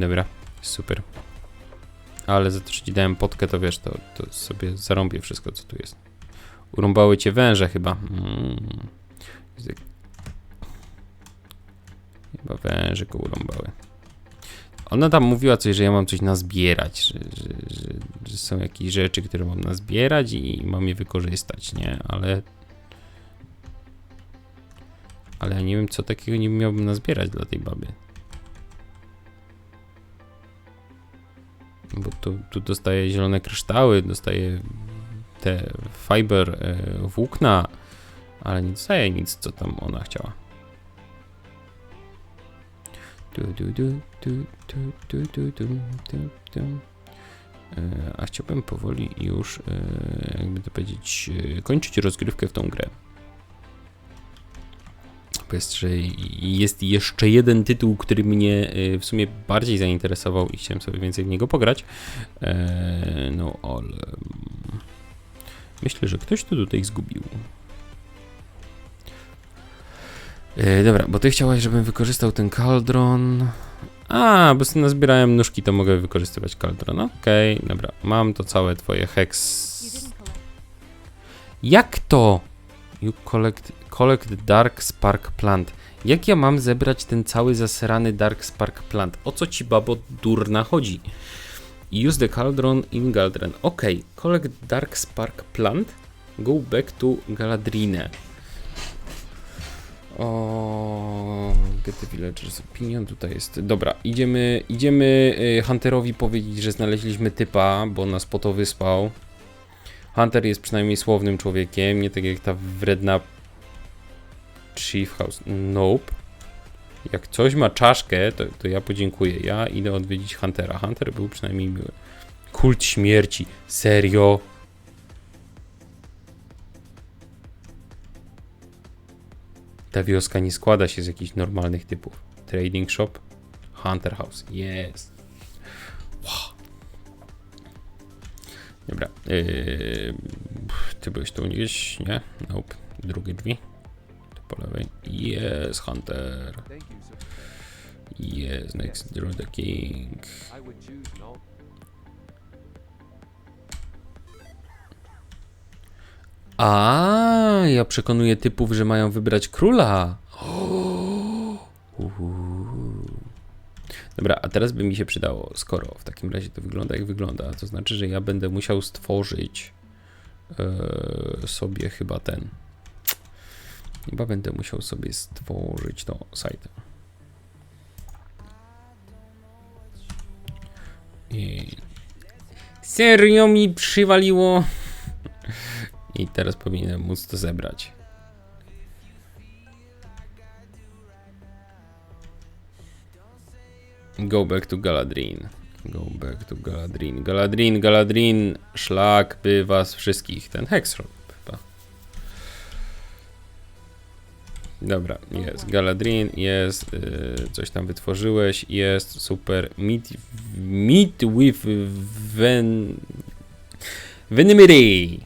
Dobra, super. Ale za to, że ci dałem potkę, to wiesz, to, to sobie zarąbię wszystko, co tu jest. Urąbały cię węże chyba. Mm. Chyba węże go urąbały. Ona tam mówiła coś, że ja mam coś nazbierać, że, że, że, że są jakieś rzeczy, które mam nazbierać i mam je wykorzystać, nie? Ale... Ale ja nie wiem, co takiego nie miałbym nazbierać dla tej baby. Bo tu, tu zielone kryształy, dostaję te fiber e, włókna, ale nie dostaję nic, co tam ona chciała. Du, du, du, du, du, du, du, du, du. E, A chciałbym powoli już, e, jakby to powiedzieć, e, kończyć rozgrywkę w tą grę. Bo jest, że jest jeszcze jeden tytuł, który mnie e, w sumie bardziej zainteresował i chciałem sobie więcej w niego pograć. E, No, ale myślę, że ktoś to tutaj zgubił. E, dobra, bo ty chciałaś, żebym wykorzystał ten kaldron. A, bo sobie nazbierałem nóżki, to mogę wykorzystywać kaldron. Okej, dobra, mam to całe twoje hex. Jak to? You collect, collect Dark Spark Plant. Jak ja mam zebrać ten cały zasrany Dark Spark Plant? O co ci babo durna chodzi? Use the cauldron in Galdren. Ok, collect Dark Spark Plant. Go back to Galadrine. O, get the villagers opinion tutaj jest. Dobra, idziemy, idziemy y, Hunterowi powiedzieć, że znaleźliśmy typa, bo nas po to wyspał. Hunter jest przynajmniej słownym człowiekiem, nie tak jak ta wredna Chief House. Nope. Jak coś ma czaszkę, to, to ja podziękuję. Ja idę odwiedzić Huntera. Hunter był przynajmniej miły. Kult śmierci. Serio? Ta wioska nie składa się z jakichś normalnych typów. Trading shop, Hunter House. Jest. Wow. Dobra. Yy, ty byłeś tu gdzieś? Nie? Nope. Drugie drzwi. Po lewej. Jest Hunter. Jest next draw the king. A, ja przekonuję typów, że mają wybrać króla. Dobra, a teraz by mi się przydało, skoro w takim razie to wygląda jak wygląda, to znaczy, że ja będę musiał stworzyć e, sobie chyba ten. Chyba będę musiał sobie stworzyć to site. I serio mi przywaliło. I teraz powinienem móc to zebrać. Go back to Galadrin. Go back to Galadrin. Galadrin, Galadrin, szlak by was wszystkich. Ten Hexrob Dobra, jest. Galadrin, jest. y, coś tam wytworzyłeś. Jest. Super. Meet, meet with Ven... Venimiri.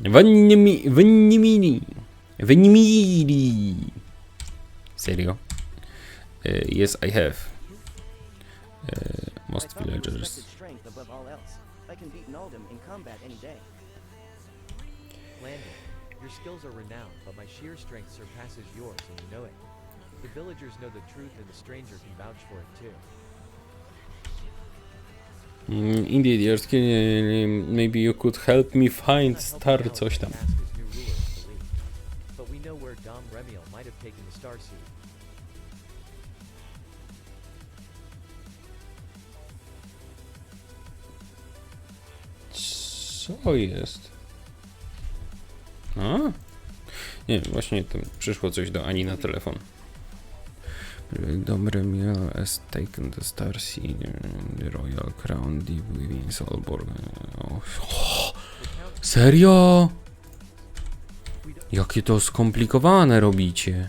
Venimi... Venimiri. Venimiri. Serio? Y, yes, I have. Y, most villagers. Respected strength above all else. I can beat Naldum in combat any day. Landon, your skills are renowned, but my sheer strength surpasses yours, and you know it. The villagers know the truth, and the stranger can vouch for it too. Mm, Indeed, you're skin- maybe you could help me find star coś tam. task as new ruler of the League. But we know where Dom Remiel might have taken the Star Seed. Co jest? A? Nie, właśnie tam przyszło coś do Ani na telefon. Dobre miał has taken the Star Seed, the Royal Crown deep within Solborg. O, The Count serio? Jakie to skomplikowane robicie.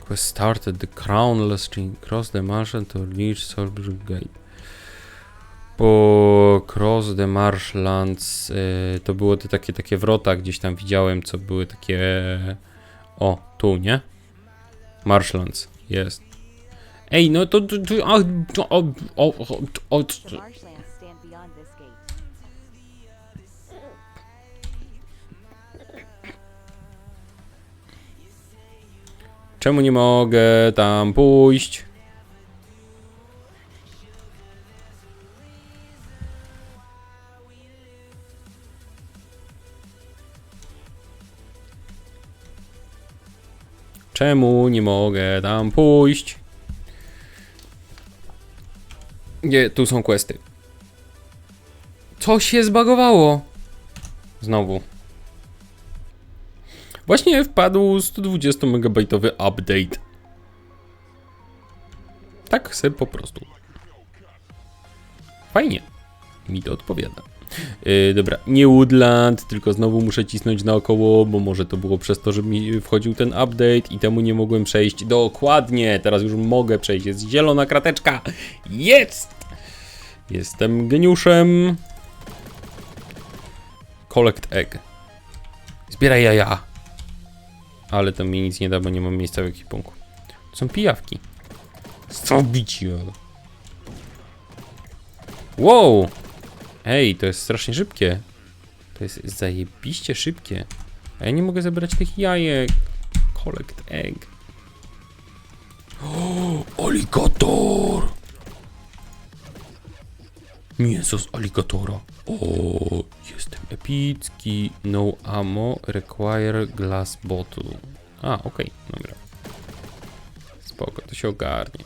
Quest started the crownless ring. Cross the marshland to reach Solberg Gate. Po Cross the Marshlands y, to było te takie, takie wrota, gdzieś tam widziałem, co były takie... O, tu, nie? Marshlands, jest. Ej, no to... to, to a, to, o, o, o, o. Czemu nie mogę tam pójść? Czemu nie mogę tam pójść? Nie, tu są questy. Co się zbagowało? Znowu. Właśnie wpadł 120 megabajtowy update. Tak se po prostu. Fajnie. Mi to odpowiada. Yy, dobra, nie Woodland, tylko znowu muszę cisnąć naokoło, bo może to było przez to, że mi wchodził ten update i temu nie mogłem przejść. Dokładnie, teraz już mogę przejść. Jest zielona krateczka. Jest! Jestem geniuszem. Collect egg. Zbieraj jaja. Ale to mi nic nie da, bo nie mam miejsca w ekwipunku. To są pijawki. Co bici? Wow! Ej, to jest strasznie szybkie. To jest zajebiście szybkie. A ja nie mogę zebrać tych jajek. Collect egg. O, aligator! Mięso z aligatora. O, jestem epicki. No ammo, require glass bottle. A, okej, dobra. Spoko, to się ogarnie.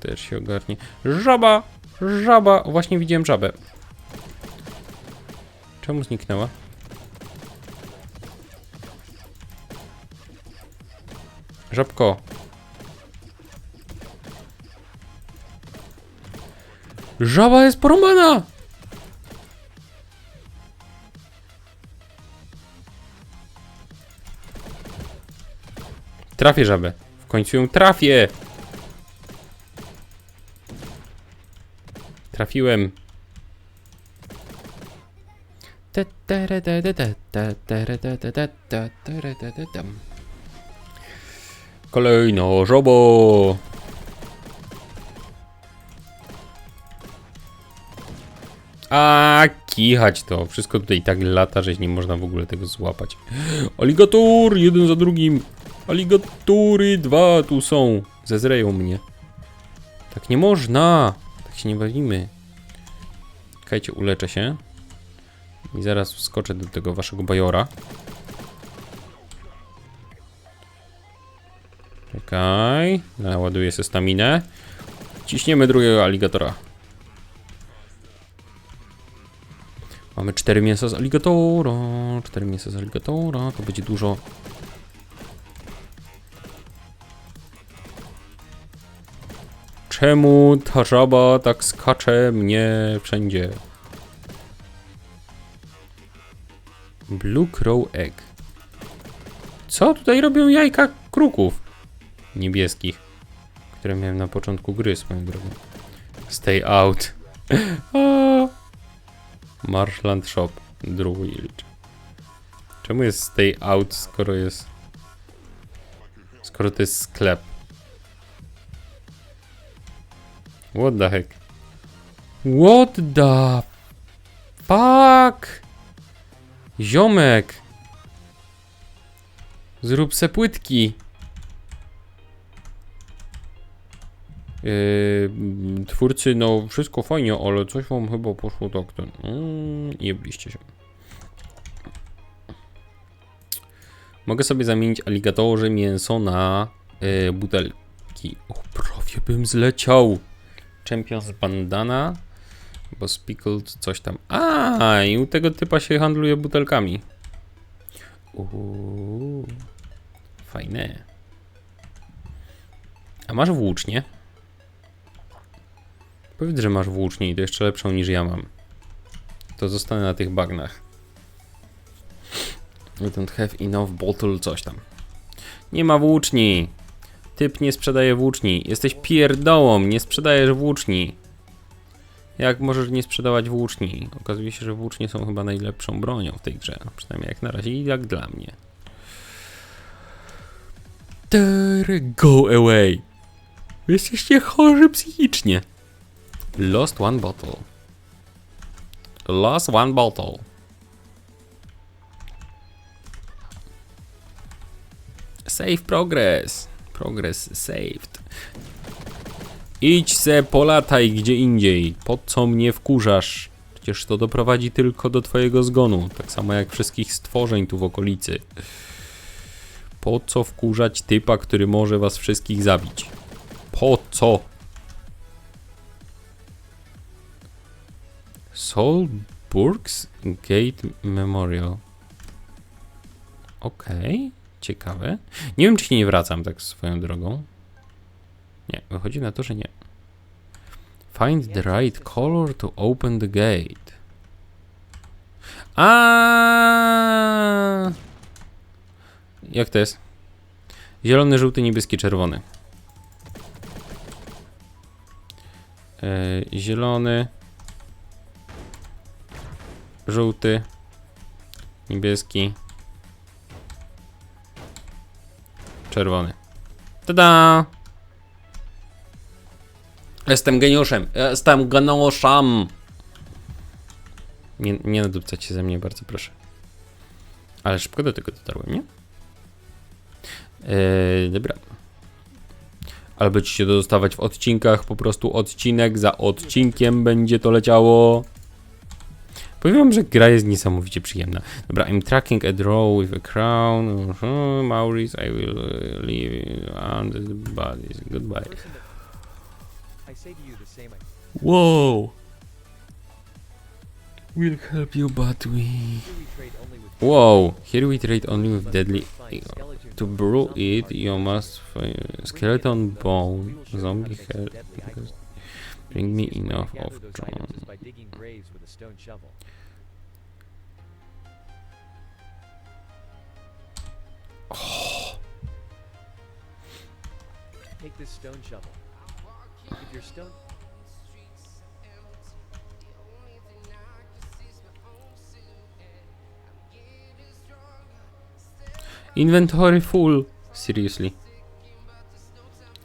Też się ogarnie. Żaba! Żaba! Właśnie widziałem żabę. Czemu zniknęła? Żabko. Żaba jest porąbana! Trafię żabę. W końcu ją trafię! Tem. Kolejno żobo! A kichać to. Wszystko tutaj tak lata, że nie można w ogóle tego złapać. Aligator! Jeden za drugim. Aligatory dwa tu są. Zezreją mnie. Tak nie można. Tak się nie bawimy. Czekajcie, uleczę się. I zaraz wskoczę do tego waszego bajora. Czekaj. Naładuję sobie staminę. Ciśniemy drugiego aligatora. Mamy cztery mięsa z aligatora. Cztery mięsa z aligatora. To będzie dużo. Czemu ta żaba tak skacze mnie wszędzie? Blue Crow Egg. Co tutaj robią jajka kruków? Niebieskich. Które miałem na początku gry swoją drogą. Stay out. Marshland Shop. Drugi. Czemu jest stay out, skoro jest... Skoro to jest sklep? What the heck? What the fuck? Ziomek! Zrób se płytki. Yy, twórcy, no wszystko fajnie, ale coś wam chyba poszło tak ten. Mm, jebliście się. Mogę sobie zamienić aligatorze mięso na yy, butelki. O, prawie bym zleciał. Champions bandana. Bo spickled coś tam. A, i u tego typa się handluje butelkami. Uuu. Fajne. A masz włócznię? Powiedz, że masz włócznię i to jeszcze lepszą niż ja mam. To zostanę na tych bagnach. I don't have enough bottle coś tam. Nie ma włóczni. Typ nie sprzedaje włóczni. Jesteś pierdołą, nie sprzedajesz włóczni. Jak możesz nie sprzedawać włóczni? Okazuje się, że włócznie są chyba najlepszą bronią w tej grze. Przynajmniej jak na razie i jak dla mnie. Go away. Jesteście chorzy psychicznie. Lost one bottle. Lost one bottle. Save progress. Progress saved. Idź se polataj gdzie indziej. Po co mnie wkurzasz? Przecież to doprowadzi tylko do twojego zgonu. Tak samo jak wszystkich stworzeń tu w okolicy. Po co wkurzać typa, który może was wszystkich zabić? Po co? Solburgs Gate Memorial. Okej, ciekawe. Nie wiem, czy się nie wracam tak swoją drogą. Nie, wychodzi na to, że nie. Find the right color to open the gate. A. Jak to jest? Zielony, żółty, niebieski, czerwony. E, zielony, żółty, niebieski, czerwony. Tada! Jestem geniuszem. Jestem geniuszem. Nie, nie nadupcać ze mnie, bardzo proszę. Ale szybko do tego dotarłem, nie? Eee, dobra. Się to dostawać w odcinkach, po prostu odcinek za odcinkiem będzie to leciało. Powiem wam, że gra jest niesamowicie przyjemna. Dobra, I'm tracking a draw with a crown. Mhm, Maurice, I will uh, leave and the bodies. Goodbye. Wow. We'll help you, but we... Wow, here we trade only with deadly... To brew it, you must find skeleton bone, zombie make Bring me easiest way to enough gather of those John. items is by digging graves with a stone shovel. Take this stone shovel. If your stone Inventory full. Seriously.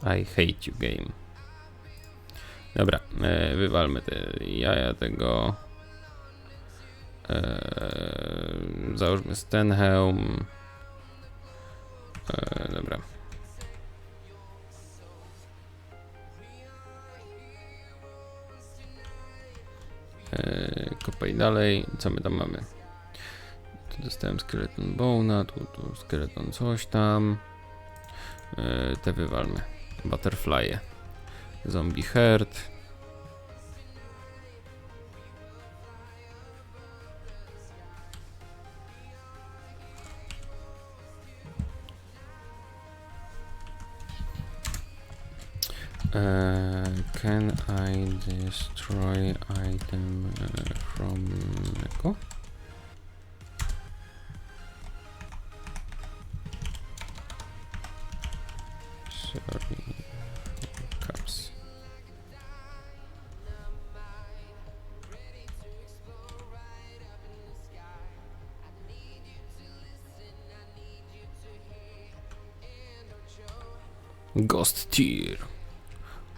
I hate you game. Dobra, e, wywalmy te jaja tego. E, załóżmy Stenhelm. E, dobra. E, kopaj dalej. Co my tam mamy? Tu dostałem skeleton bona, tu, tu skeleton coś tam. E, te wywalmy. Butterfly'e. Zombie herd. Uh, can I destroy item uh, from Echo? Ghost Tier.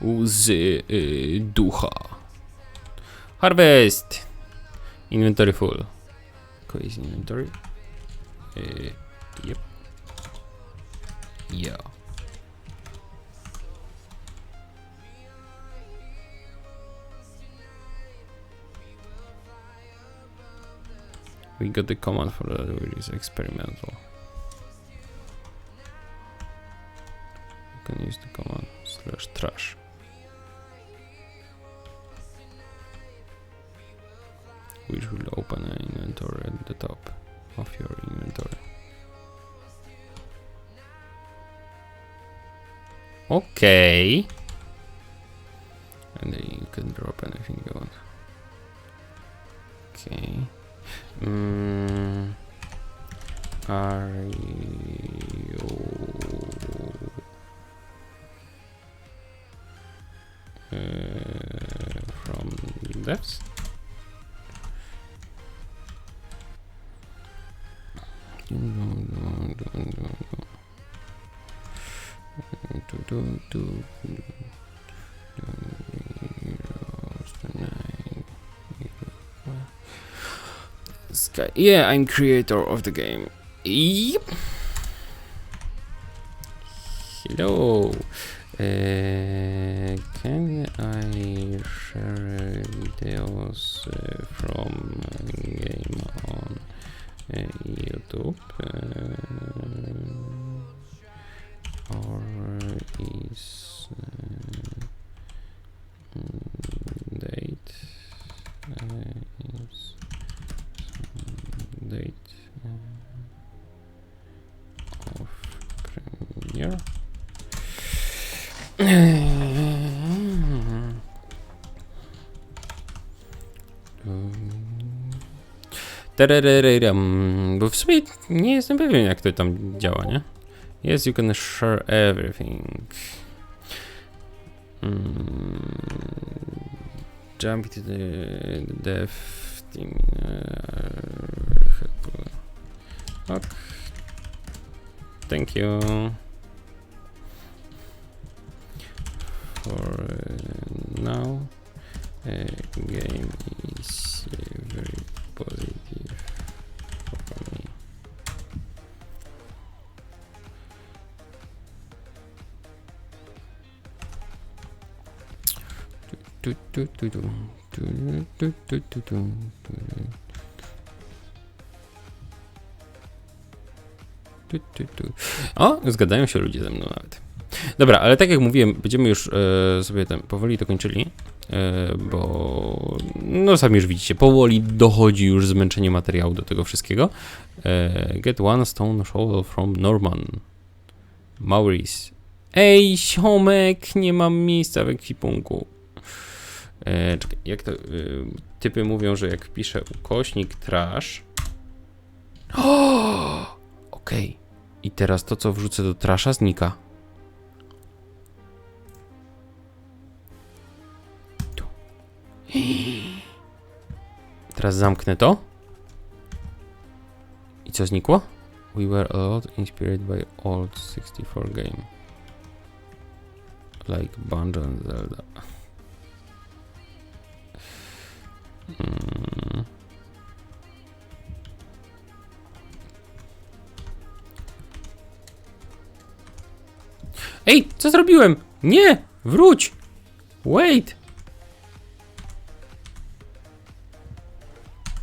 Łzy y, ducha. Harvest! Inventory full. Crazy inventory. Y, yep. Yeah. We got the command for that, which is experimental. Can use the command slash trash. Which will open an inventory at the top of your inventory. Okay. And then you can drop anything you want. Okay. Mm, tu, Sky. Yeah, I'm creator of the game. Yep. Hello. Uh, can I share videos uh, from game on uh, YouTube? Uh, Bo w sumie nie jestem pewien jak to tam działa, nie? Yes, you can share everything. Mm, jump to the dev team. Ok. Thank you for now. Uh, game is very tu. O, zgadzają się ludzie ze mną nawet. Dobra, ale tak jak mówiłem, będziemy już e, sobie ten powoli to kończyli, bo no sami już widzicie, powoli dochodzi już zmęczenie materiału do tego wszystkiego. E, get one stone shovel from Norman. Maurice. Ej, siomek, nie mam miejsca w ekwipunku. E, czekaj, jak to... Y, typy mówią, że jak piszę ukośnik trash... O! Okej. I teraz to, co wrzucę do trasza, znika. Teraz zamknę to. I co znikło? We were a lot inspired by old 64 game. Like Bungie and Zelda. Mm. Ej, co zrobiłem? Nie! Wróć! Wait!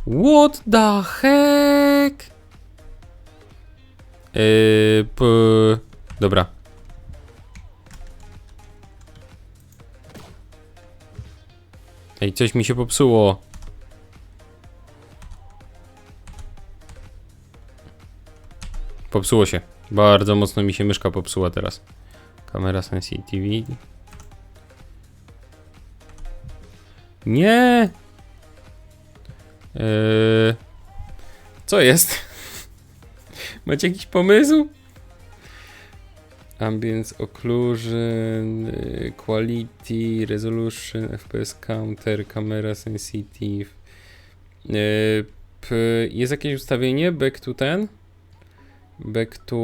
What the heck? Yy, p... Dobra. Ej, coś mi się popsuło. Popsuło się. Bardzo mocno mi się myszka popsuła teraz. Kamera sensitivity. Nie! Eee, co jest? Macie jakiś pomysł? Ambience occlusion, y, quality, resolution, FPS counter, camera sensitive. Yy, jest jakieś ustawienie back to ten? Back to,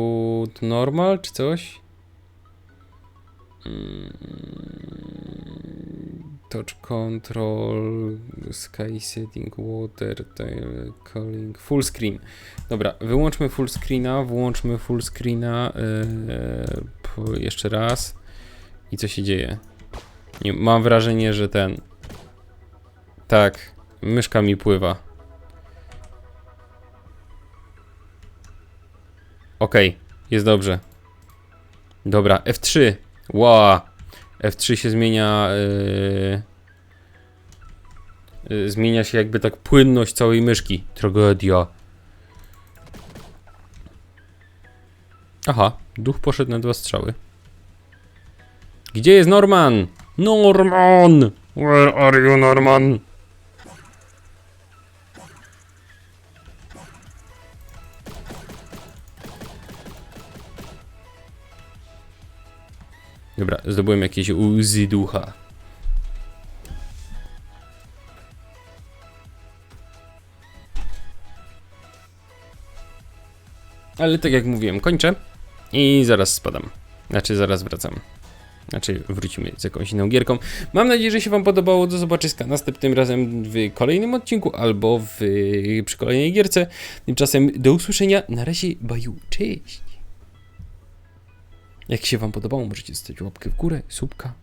normal czy coś? Touch control, sky setting, water, calling, full screen. Dobra, wyłączmy full screena, włączmy full screena yy, jeszcze raz. I co się dzieje? Nie, mam wrażenie, że ten. Tak, myszka mi pływa. Okej, jest dobrze. Dobra, F3. Ła! F3 się zmienia. Yy, yy, zmienia się jakby tak płynność całej myszki. Tragedia. Aha, duch poszedł na dwa strzały. Gdzie jest Norman? Norman! Where are you, Norman? Dobra, zdobyłem jakieś łzy ducha. Ale tak jak mówiłem, kończę i zaraz spadam. Znaczy, zaraz wracam. Znaczy, wrócimy z jakąś inną gierką. Mam nadzieję, że się Wam podobało. Do zobaczyska następnym razem w kolejnym odcinku albo w, przy kolejnej gierce. Tymczasem do usłyszenia. Na razie, baju, cześć! Jak się Wam podobało, możecie zostawić łapkę w górę, słupka,